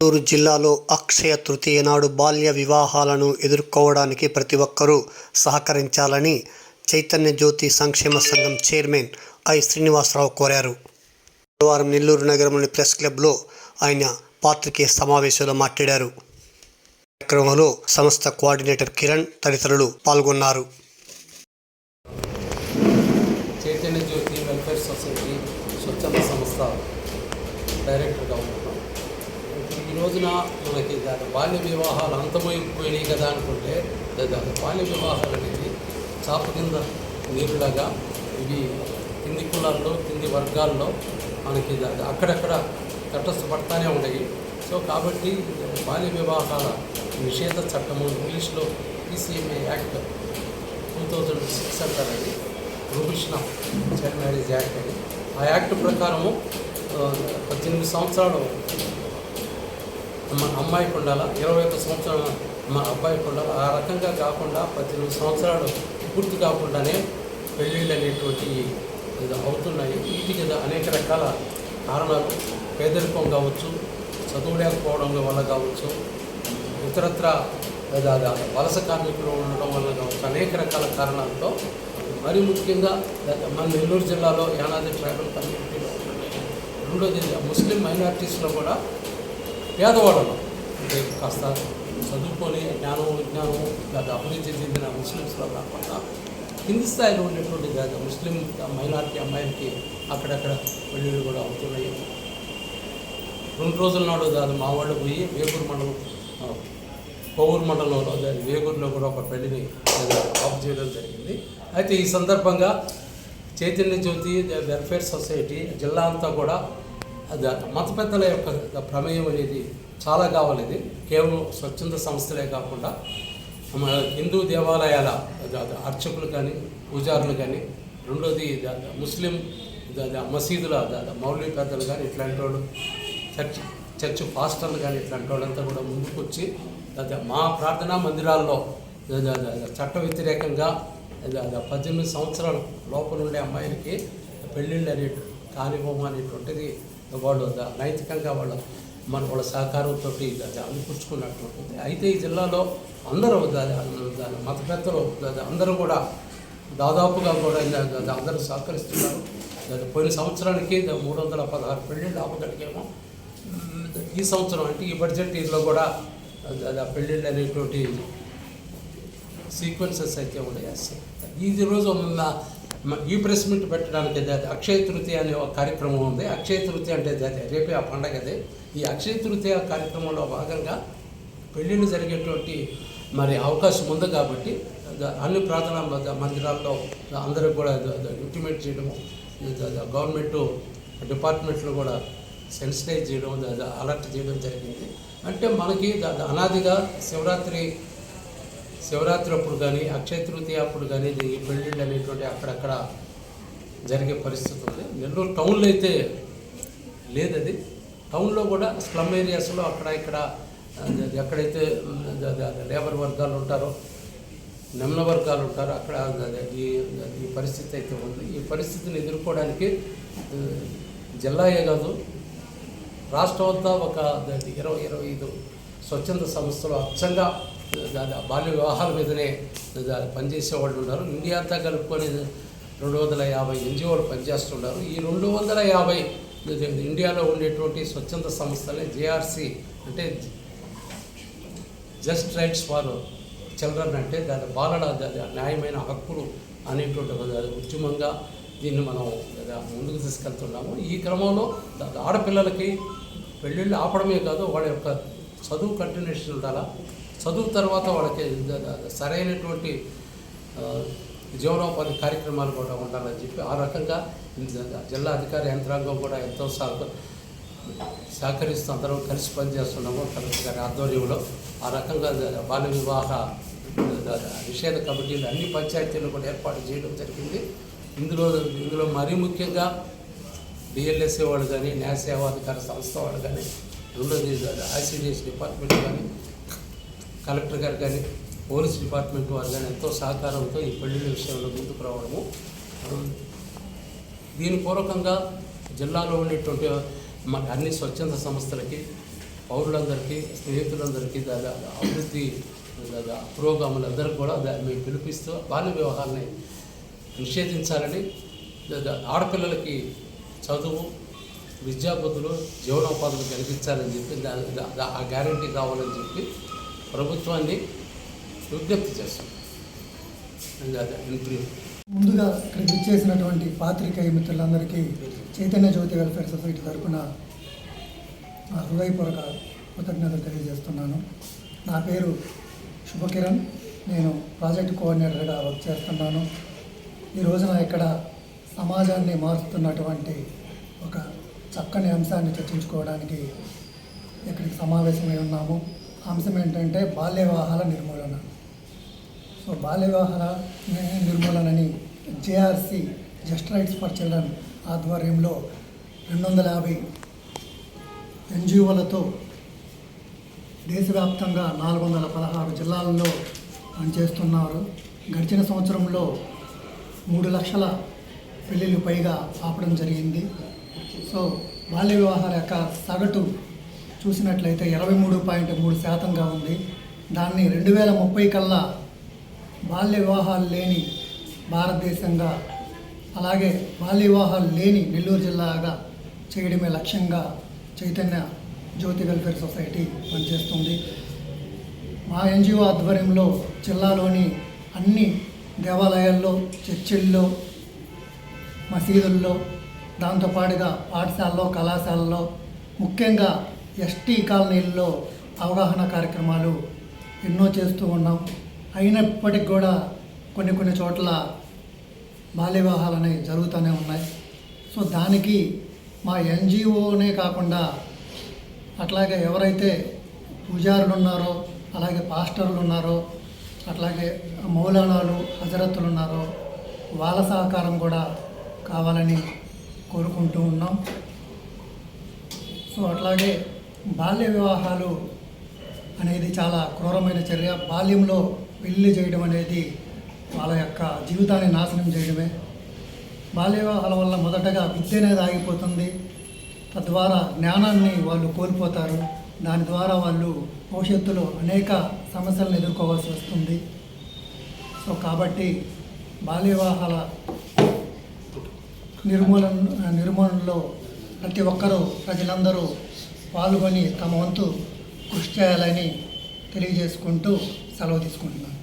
గుంటూరు జిల్లాలో అక్షయ తృతీయ నాడు బాల్య వివాహాలను ఎదుర్కోవడానికి ప్రతి ఒక్కరూ సహకరించాలని చైతన్య జ్యోతి సంక్షేమ సంఘం చైర్మన్ ఐ శ్రీనివాసరావు కోరారు. బుధవారం నెల్లూరు నగరంలోని ప్రెస్ క్లబ్లో ఆయన పాత్రికేయ సమావేశంలో మాట్లాడారు. కార్యక్రమంలో సంస్థ కోఆర్డినేటర్ కిరణ్ తదితరులు పాల్గొన్నారు. చైతన్య జ్యోతి వెల్ఫేర్ సొసైటీ స్వచ్ఛంద సంస్థ డైరెక్టర్ రోజున మనకి దాని బాల్య వివాహాలు అంతమైపోయినాయి కదా అనుకుంటే దాని బాల్య వివాహాలు అనేది చాప కింద నీరులాగా ఇవి కింది కులాల్లో కింది వర్గాల్లో మనకి అక్కడక్కడ తటస్థపడతానే ఉన్నాయి సో కాబట్టి బాల్య వివాహాల నిషేధ చట్టము ఇంగ్లీష్లో ECMA act two thousand six అంటారండి. Prohibition of child marriage act అని. ఆ యాక్ట్ ప్రకారము పద్దెనిమిది సంవత్సరాలు మా అమ్మాయికి ఉండాలా? ఇరవై ఒక్క సంవత్సరం మా అబ్బాయికి ఉండాలా? ఆ రకంగా కాకుండా పద్దెనిమిది సంవత్సరాలు పూర్తి కాకుండానే పెళ్ళిళ్ళు అనేటువంటి ఇది అవుతున్నాయి. వీటికి అనేక రకాల కారణాలు పేదరికం కావచ్చు చదువు లేకపోవడం వల్ల కావచ్చు ఇతరత్ర లేదా వలస కార్మికులు ఉండడం వల్ల కావచ్చు అనేక రకాల కారణాలతో మరి ముఖ్యంగా మన నెల్లూరు జిల్లాలో యానాది ట్రైబల్ కమ్యూనిటీలో రెండోది ముస్లిం మైనారిటీస్లో కూడా పేదవాళ్ళలో. అంటే కాస్త చదువుకొని జ్ఞానం విజ్ఞానం లేదా అభివృద్ధి చెందిన ముస్లిమ్స్లో కాకుండా కింది స్థాయిలో ఉండేటువంటి లేదా ముస్లిం మైనార్టీ అమ్మాయిలకి అక్కడక్కడ పెళ్ళిళ్ళు కూడా అవుతున్నాయి. రెండు రోజుల నాడు దాని మా వాళ్ళు పోయి వేగూరు మండలం కోవూరు మండలంలో దాని వేగూరులో కూడా ఒక పెళ్ళిని ఆఫ్ చేయడం జరిగింది. అయితే ఈ సందర్భంగా చైతన్య జ్యోతి వెల్ఫేర్ సొసైటీ జిల్లా అంతా కూడా మత పెద్దల యొక్క ప్రమేయం అనేది చాలా కావాలి ఇది కేవలం స్వచ్ఛంద సంస్థలే కాకుండా మన హిందూ దేవాలయాల అర్చకులు కానీ పూజారులు కానీ రెండోది ముస్లిం మసీదుల మౌలిక పెద్దలు కానీ ఇట్లాంటి వాళ్ళు చర్చ్ చర్చ్ పాస్టర్లు కానీ ఇట్లాంటి వాళ్ళంతా కూడా ముందుకు వచ్చి మా ప్రార్థనా మందిరాల్లో చట్ట వ్యతిరేకంగా పద్దెనిమిది సంవత్సరాల లోపల ఉండే అమ్మాయిలకి పెళ్ళిళ్ళు అనేటు కానివ్వము అనేటువంటిది వాళ్ళు నైతికంగా వాళ్ళ మన వాళ్ళ సహకారంతో అది అందిపుచ్చుకున్నటువంటిది అయితే ఈ జిల్లాలో అందరూ దా- దా- మత పెద్దలు అందరూ కూడా దాదాపుగా కూడా అందరూ సహకరిస్తున్నారు. దాని పోయిన సంవత్సరానికి మూడు వందల పదహారు పెళ్ళిళ్ళు ఆపగలిగాము ఈ సంవత్సరం అంటే ఈ బడ్జెట్ ఇయర్లో కూడా పెళ్ళిళ్ళు అనేటువంటి సీక్వెన్సెస్ అయితే ఉన్నాయి. ఈ రోజు ఉన్న ఈ ప్రెస్ మీట్ పెట్టడానికి అది అక్షయ తృతీయ అనే ఒక కార్యక్రమం ఉంది అక్షయ తృతీయ అంటే అది రేపే ఆ పండగదే ఈ అక్షయ తృతీయ కార్యక్రమంలో భాగంగా పెళ్ళిళ్ళు జరిగేటువంటి మరి అవకాశం ఉంది కాబట్టి అన్ని ప్రార్థనా మందిరాల్లో అందరూ కూడా ఇంటిమేట్ చేయడము గవర్నమెంట్ డిపార్ట్మెంట్లు కూడా సెన్సిటైజ్ చేయడం అలర్ట్ చేయడం జరిగింది. అంటే మనకి అనాదిగా శివరాత్రి శివరాత్రి అప్పుడు కానీ అక్షయ తృతీయ అప్పుడు కానీ ఇది పెళ్ళిళ్ళు అనేటువంటి అక్కడక్కడ జరిగే పరిస్థితి ఉంది. నెల్లూరు టౌన్లో అయితే లేదది. టౌన్లో కూడా స్లమ్ ఏరియాస్లో అక్కడ ఇక్కడ ఎక్కడైతే లేబర్ వర్గాలు ఉంటారో నిమ్న వర్గాలు ఉంటారో అక్కడ ఈ ఈ పరిస్థితి అయితే ఉంది. ఈ పరిస్థితిని ఎదుర్కోవడానికి జిల్లాయే కాదు రాష్ట్రం అంతా ఒక ఇరవై ఇరవై ఐదు స్వచ్ఛంద సంస్థలు అచ్చంగా బాల్య వివాహాల మీదనే దా- పనిచేసే వాళ్ళు ఉన్నారు. ఇండియా అంతా కలుపుకొని రెండు వందల యాభై ఎన్జిఓలు పనిచేస్తున్నారు ఈ రెండు వందల యాభై ఇండియాలో ఉండేటువంటి స్వచ్ఛంద సంస్థలే జేఆర్సి అంటే జస్ట్ రైట్స్ ఫర్ చిల్డ్రన్ అంటే దాని బాలల దాని న్యాయమైన హక్కులు అనేటువంటి ఉద్యమంగా దీన్ని మనం ముందుకు తీసుకెళ్తున్నాము. ఈ క్రమంలో ఆడపిల్లలకి పెళ్ళిళ్ళు ఆపడమే కాదు వాళ్ళ యొక్క చదువు కంటిన్యూషన్ ఉండాలా చదువు తర్వాత వాళ్ళకి సరైనటువంటి జీవనోపాధి కార్యక్రమాలు కూడా ఉండాలని చెప్పి ఆ రకంగా జిల్లా అధికార యంత్రాంగం కూడా ఎంతో సహక సహకరిస్తూ అందరం కలిసి పనిచేస్తున్నాము కలెక్టర్ గారి ఆధ్వర్యంలో. ఆ రకంగా బాల్య వివాహ నిషేధ కమిటీలు అన్ని పంచాయతీలు కూడా ఏర్పాటు చేయడం జరిగింది. ఇందులో ఇందులో మరీ ముఖ్యంగా డిఎల్ఎస్ఏ వాళ్ళు కానీ న్యాయ సేవాధికార సంస్థ వాళ్ళు కానీ రెండోది ఐసీడీఎస్ డిపార్ట్మెంట్ కానీ కలెక్టర్ గారు కానీ పోలీస్ డిపార్ట్మెంట్ వారు కానీ ఎంతో సహకారంతో ఈ పెళ్ళిళ్ళ విషయంలో ముందుకు రావడము. దీని పూర్వకంగా జిల్లాలో ఉండేటువంటి అన్ని స్వచ్ఛంద సంస్థలకి పౌరులందరికీ స్నేహితులందరికీ దాని అభివృద్ధి దాదా పురోగములందరికీ కూడా దాన్ని మేము పిలిపిస్తూ బాల్య వివాహాన్ని నిషేధించాలని లేదా ఆడపిల్లలకి చదువు విద్యాబుద్ధులు జీవనోపాధులు కల్పించాలని చెప్పి దాని ఆ గ్యారంటీ కావాలని చెప్పి ప్రభుత్వాన్ని విజ్ఞప్తి చేస్తాం. ముందుగా ఇక్కడికి ఇచ్చేసినటువంటి పాత్రికేయ మిత్రులందరికీ చైతన్య జ్యోతి వెల్ఫేర్ సొసైటీ తరఫున నా హృదయపూర్వక కృతజ్ఞతలు తెలియజేస్తున్నాను. నా పేరు శుభకిరణ్. నేను ప్రాజెక్ట్ కోఆర్డినేటర్గా వర్క్ చేస్తున్నాను. ఈ రోజున ఇక్కడ సమాజాన్ని మారుస్తున్నటువంటి ఒక చక్కని అంశాన్ని చర్చించుకోవడానికి ఇక్కడికి సమావేశమై ఉన్నాము. అంశం ఏంటంటే బాల్య వివాహాల నిర్మూలన. సో బాల్య వివాహాల నిర్మూలనని JRC just rights for children ఆధ్వర్యంలో రెండు వందల యాభై ఎన్జిఓలతో దేశవ్యాప్తంగా నాలుగు వందల పదహారు జిల్లాల్లో పనిచేస్తున్నారు. గడిచిన సంవత్సరంలో మూడు లక్షల పెళ్ళిళ్ళు పైగా ఆపడం జరిగింది. సో బాల్య వివాహాల యొక్క సగటు చూసినట్లయితే ఇరవై మూడు పాయింట్ మూడు శాతంగా ఉంది. దాన్ని రెండు వేల ముప్పై కల్లా బాల్య వివాహాలు లేని భారతదేశంగా అలాగే బాల్య వివాహాలు లేని నెల్లూరు జిల్లాగా చేయడమే లక్ష్యంగా చైతన్య జ్యోతి వెల్ఫేర్ సొసైటీ పనిచేస్తుంది. మా ఎన్జిఓ ఆధ్వర్యంలో జిల్లాలోని అన్ని దేవాలయాల్లో చర్చిల్లో మసీదుల్లో దాంతోపాటుగా పాఠశాలలో కళాశాలలో ముఖ్యంగా ఎస్టీ కాలనీల్లో అవగాహన కార్యక్రమాలు ఎన్నో చేస్తూ ఉన్నాం. అయినప్పటికి కూడా కొన్ని కొన్ని చోట్ల బాల్య వివాహాలు అనేవి జరుగుతూనే ఉన్నాయి. సో దానికి మా ఎన్జిఓనే కాకుండా అట్లాగే ఎవరైతే పూజారులు ఉన్నారో అలాగే పాస్టర్లు ఉన్నారో అట్లాగే మౌలానాలు హజరత్తులు ఉన్నారో వాళ్ళ సహకారం కూడా కావాలని కోరుకుంటూ ఉన్నాం. సో అట్లాగే బాల్య వివాహాలు అనేది చాలా క్రూరమైన చర్య. బాల్యంలో పెళ్ళి చేయడం అనేది వాళ్ళ యొక్క జీవితాన్ని నాశనం చేయడమే. బాల్య వివాహాల వల్ల మొదటగా విద్య అనేది ఆగిపోతుంది. తద్వారా జ్ఞానాన్ని వాళ్ళు కోల్పోతారు. దాని ద్వారా వాళ్ళు భవిష్యత్తులో అనేక సమస్యలను ఎదుర్కోవాల్సి వస్తుంది. సో కాబట్టి బాల్య వివాహాల నిర్మూలన నిర్మూలనలో ప్రతి ఒక్కరూ ప్రజలందరూ పాల్గొని తమ వంతు కృషి చేయాలని తెలియజేసుకుంటూ సెలవు తీసుకుంటున్నాను.